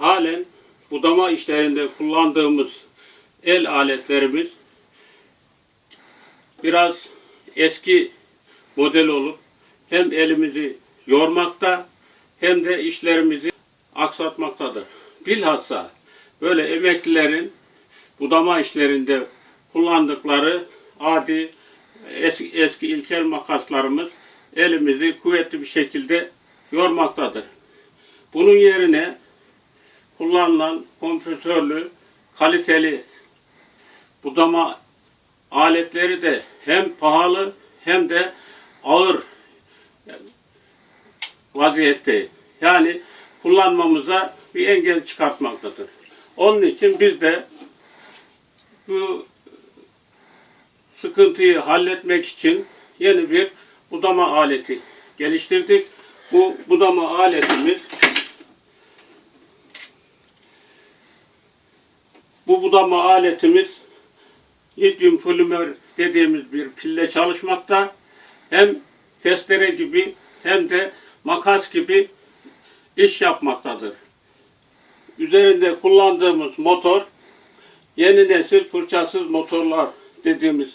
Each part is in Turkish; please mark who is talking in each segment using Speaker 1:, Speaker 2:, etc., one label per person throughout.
Speaker 1: halen budama işlerinde kullandığımız el aletlerimiz biraz eski model olup hem elimizi yormakta hem de işlerimizi aksatmaktadır. Bilhassa böyle emeklilerin budama işlerinde kullandıkları adi eski, eski ilkel makaslarımız elimizi kuvvetli bir şekilde yormaktadır. Bunun yerine kullanılan kompresörlü, kaliteli budama aletleri de hem pahalı hem de ağır vaziyette. Yani kullanmamıza bir engel çıkartmaktadır. Onun için biz de bu sıkıntıyı halletmek için yeni bir budama aleti geliştirdik. Bu budama aletimiz bu budama aletimiz lityum polimer dediğimiz bir pille çalışmakta. Hem testere gibi hem de makas gibi iş yapmaktadır. Üzerinde kullandığımız motor yeni nesil fırçasız motorlar dediğimiz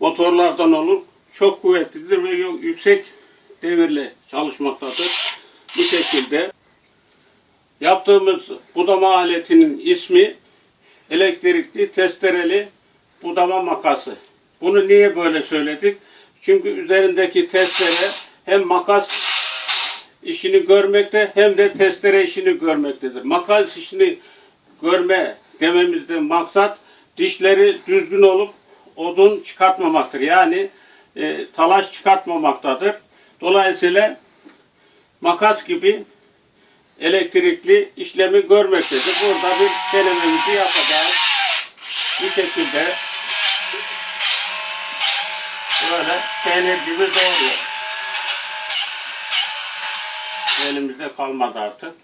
Speaker 1: motorlardan olur. Çok kuvvetlidir ve yüksek devirle çalışmaktadır. Bu şekilde yaptığımız budama aletinin ismi elektrikli testereli budama makası. Bunu niye böyle söyledik? Çünkü üzerindeki testere hem makas işini görmekte hem de testere işini görmektedir. Makas işini görme dememizde maksat dişleri düzgün olup odun çıkartmamaktır. Yani e, talaş çıkartmamaktadır. Dolayısıyla makas gibi elektrikli işlemi görmektedir. Burada bir denememizi yapacağız. Bu şekilde böyle peynir gibi doğruyor. Elimizde kalmadı artık.